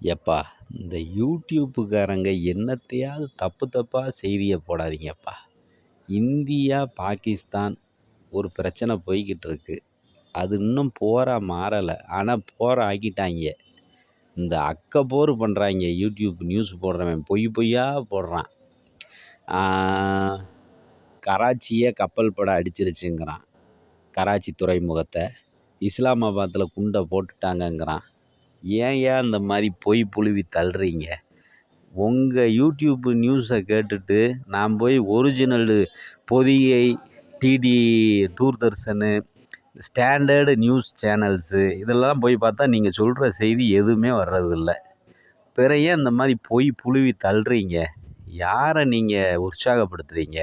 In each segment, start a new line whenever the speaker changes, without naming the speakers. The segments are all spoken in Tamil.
எப்பா இந்த யூடியூப்புக்காரங்க என்னத்தையாவது தப்பு தப்பாக செய்தியை போடாதீங்கப்பா. இந்தியா பாகிஸ்தான் ஒரு பிரச்சனை போய்கிட்டு இருக்கு அது இன்னும் போராக மாறலை. ஆனால் போர ஆக்கிட்டாங்க. இந்த அக்க போர் பண்ணுறாங்க யூடியூப் நியூஸ் போடுறவன் பொய் பொய்யாக போடுறான். கராச்சியை கப்பல் படம் அடிச்சிருச்சுங்கிறான். கராச்சி துறைமுகத்தை இஸ்லாமாபாத்தில் குண்டை போட்டுட்டாங்கங்கிறான். ஏன் ஏன் இந்த மாதிரி பொய் புழுவி தள்ளுறீங்க? உங்கள் யூடியூப்பு நியூஸை கேட்டுட்டு நான் போய் original Podhigai DD Doordarshan standard news channels இதெல்லாம் போய் பார்த்தா நீங்கள் சொல்கிற செய்தி எதுவுமே வர்றதில்ல. பிற ஏன் இந்த மாதிரி பொய் புழுவி தள்ளுறீங்க? யாரை நீங்கள் உற்சாகப்படுத்துகிறீங்க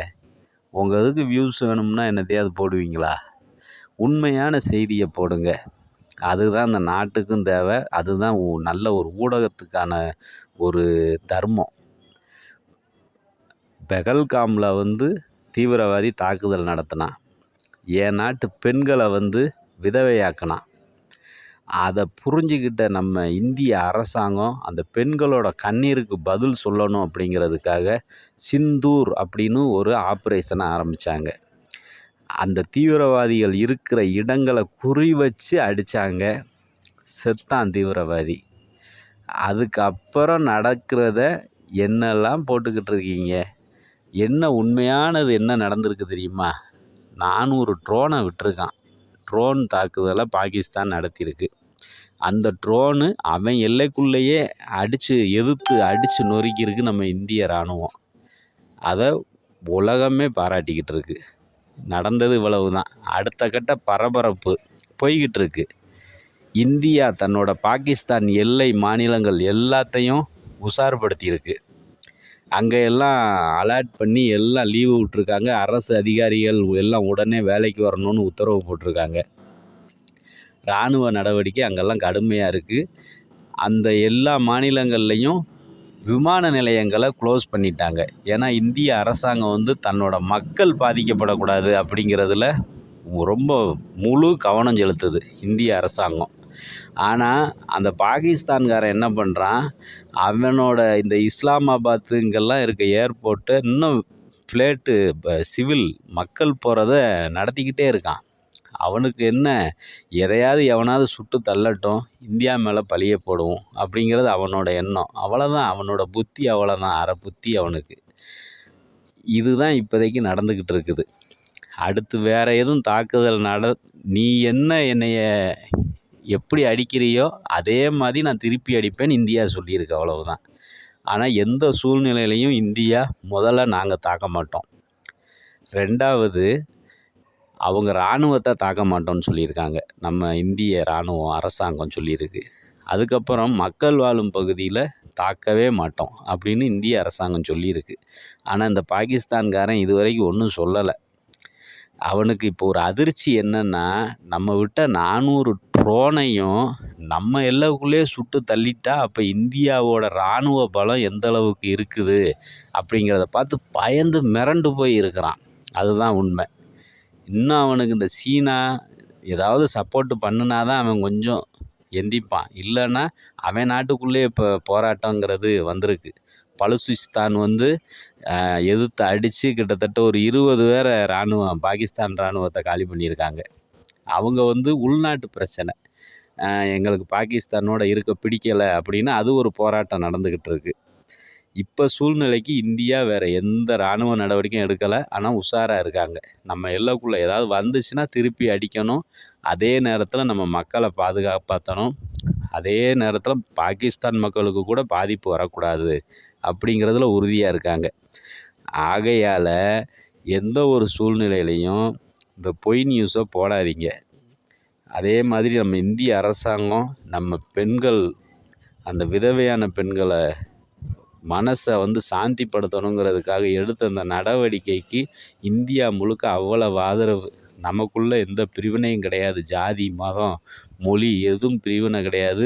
உங்கள் இதுக்கு வியூஸ் வேணும்னா என்னத்தையாவது போடுவீங்களா? உண்மையான செய்தியை போடுங்க. அதுதான் இந்த நாட்டுக்கும் தேவை. அதுதான் நல்ல ஒரு ஊடகத்துக்கான ஒரு தர்மம். பெகல்காமில் வந்து தீவிரவாதி தாக்குதல் நடத்தினான். என் நாட்டு பெண்களை வந்து விதவையாக்கினான். அதை புரிஞ்சுக்கிட்ட நம்ம இந்திய அரசாங்கம் அந்த பெண்களோட கண்ணீருக்கு பதில் சொல்லணும் அப்படிங்கிறதுக்காக சிந்தூர் அப்படின்னு ஒரு ஆப்ரேஷனை ஆரம்பித்தாங்க அந்த தீவிரவாதிகள் இருக்கிற இடங்களை குறி வச்சு அடித்தாங்க செத்தான் தீவிரவாதி. அதுக்கப்புறம் நடக்கிறத என்னெல்லாம் போட்டுக்கிட்டு இருக்கீங்க? என்ன உண்மையானது என்ன நடந்திருக்கு தெரியுமா? நானூறு ட்ரோனை விட்டிருக்கான். ட்ரோன் தாக்குதலை பாகிஸ்தான் நடத்தியிருக்கு. அந்த ட்ரோனு அவன் எல்லைக்குள்ளேயே அடித்து எதிர்த்து அடித்து நொறுக்கியிருக்கு நம்ம இந்திய இராணுவம். அதை உலகமே பாராட்டிக்கிட்டு இருக்குது நடந்தது இவ்வளவு தான் அடுத்த கட்ட பரபரப்பு போய்கிட்டு இருக்கு இந்தியா தன்னோட பாகிஸ்தான் எல்லை மாநிலங்கள் எல்லாத்தையும் உஷார்படுத்தியிருக்கு. அங்கே எல்லாம் அலாட் பண்ணி எல்லாம் லீவு விட்ருக்காங்க அரசு அதிகாரிகள் எல்லாம் உடனே வேலைக்கு வரணும்னு உத்தரவு போட்டிருக்காங்க. இராணுவ நடவடிக்கை அங்கெல்லாம் கடுமையாக இருக்குது அந்த எல்லா மாநிலங்கள்லேயும் விமான நிலையங்களை க்ளோஸ் பண்ணிட்டாங்க. ஏன்னா இந்திய அரசாங்கம் வந்து தன்னோட மக்கள் பாதிக்கப்படக்கூடாது அப்படிங்கிறதுல ரொம்ப முழு கவனம் செலுத்துது இந்திய அரசாங்கம். ஆனால் அந்த பாகிஸ்தான்காரன் என்ன பண்ணுறான் அவனோட இந்த இஸ்லாமாபாத்துங்கெல்லாம் இருக்க ஏர்போர்ட்டு இன்னும் ஃப்ளேட்டு இப்போ சிவில் மக்கள் போகிறத நடத்திக்கிட்டே இருக்கான். அவனுக்கு என்ன? எதையாவது எவனாவது சுட்டு தள்ளட்டும் இந்தியா மேலே பழியை போடுவோம் அப்படிங்கிறது அவனோட எண்ணம். அவ்வளோதான் அவனோட புத்தி அவ்வளோதான் அரை புத்தி அவனுக்கு. இதுதான் இப்போதைக்கு நடந்துக்கிட்டு இருக்குது. அடுத்து வேறு எதுவும் தாக்குதல் நட நீ என்ன என்னைய எப்படி அடிக்கிறியோ அதே மாதிரி நான் திருப்பி அடிப்பேன்னு இந்தியா சொல்லியிருக்கு அவ்வளவுதான். ஆனால் எந்த சூழ்நிலையிலையும் இந்தியா முதல்ல நாங்கள் தாக்க மாட்டோம். ரெண்டாவது அவங்க இராணுவத்தை தாக்க மாட்டோம்னு சொல்லியிருக்காங்க. நம்ம இந்திய இராணுவம் அரசாங்கம் சொல்லியிருக்கு. அதுக்கப்புறம் மக்கள் வாழும் பகுதியில் தாக்கவே மாட்டோம் அப்படின்னு இந்திய அரசாங்கம் சொல்லியிருக்கு. ஆனால் இந்த பாகிஸ்தான்காரன் இது வரைக்கும் ஒன்றும் சொல்லலை. அவனுக்கு இப்போ ஒரு அதிர்ச்சி என்னென்னா நம்ம விட்ட நானூறு ட்ரோனையும் நம்ம எல்லாக்குள்ளேயே சுட்டு தள்ளிட்டா அப்போ இந்தியாவோட இராணுவ பலம் எந்த அளவுக்கு இருக்குது அப்படிங்கிறத பார்த்து பயந்து மிரண்டு போய் இருக்கிறான் அதுதான் உண்மை. இன்னும் அவனுக்கு இந்த சீனா ஏதாவது சப்போர்ட்டு பண்ணுனா தான் அவன் கொஞ்சம் எந்திப்பான். இல்லைன்னா அவன் நாட்டுக்குள்ளேயே இப்போ போராட்டங்கிறது வந்திருக்கு. பலுசிஸ்தான் வந்து எதிர்த்து அடித்து கிட்டத்தட்ட ஒரு இருபது பேரை இராணுவம் பாகிஸ்தான் இராணுவத்தை காலி பண்ணியிருக்காங்க. அவங்க வந்து உள்நாட்டு பிரச்சனை. எங்களுக்கு பாகிஸ்தானோட இருக்க பிடிக்கலை அப்படின்னா அது ஒரு போராட்டம் நடந்துக்கிட்டு இருக்குது இப்போ சூழ்நிலைக்கு இந்தியா வேறு எந்த இராணுவ நடவடிக்கையும் எடுக்கலை. ஆனால் உஷாராக இருக்காங்க. நம்ம எல்லாக்குள்ளே ஏதாவது வந்துச்சுன்னா திருப்பி அடிக்கணும். அதே நேரத்தில் நம்ம மக்களை பாதுகாப்பாற்றணும் அதே நேரத்தில் பாகிஸ்தான் மக்களுக்கு கூட பாதிப்பு வரக்கூடாது அப்படிங்கிறதுல உறுதியாக இருக்காங்க. ஆகையால் எந்த ஒரு சூழ்நிலையிலையும் இந்த பொய் நியூஸை போடாதீங்க. அதே மாதிரி நம்ம இந்திய அரசாங்கம் நம்ம பெண்கள் அந்த விதவையான பெண்களை மனசை வந்து சாந்திப்படுத்தணுங்கிறதுக்காக எடுத்த அந்த நடவடிக்கைக்கு இந்தியா முழுக்க அவ்வளவு ஆதரவு. நமக்குள்ளே எந்த பிரிவினையும் கிடையாது. ஜாதி மதம் மொழி எதுவும் பிரிவினை கிடையாது.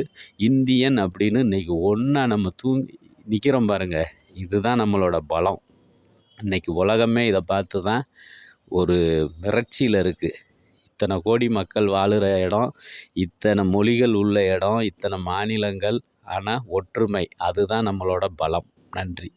இந்தியன் அப்படின்னு இன்றைக்கி ஒன்றா நம்ம தூங்கி நிற்கிறோம் பாருங்கள் இதுதான் நம்மளோட பலம். இன்றைக்கி உலகமே இதை பார்த்து தான் ஒரு மிரட்சியில் இருக்குது இத்தனை கோடி மக்கள் வாழுகிற இடம் இத்தனை மொழிகள் உள்ள இடம் இத்தனை மாநிலங்கள் ஆனால் ஒற்றுமை அதுதான் நம்மளோட பலம். நன்றி.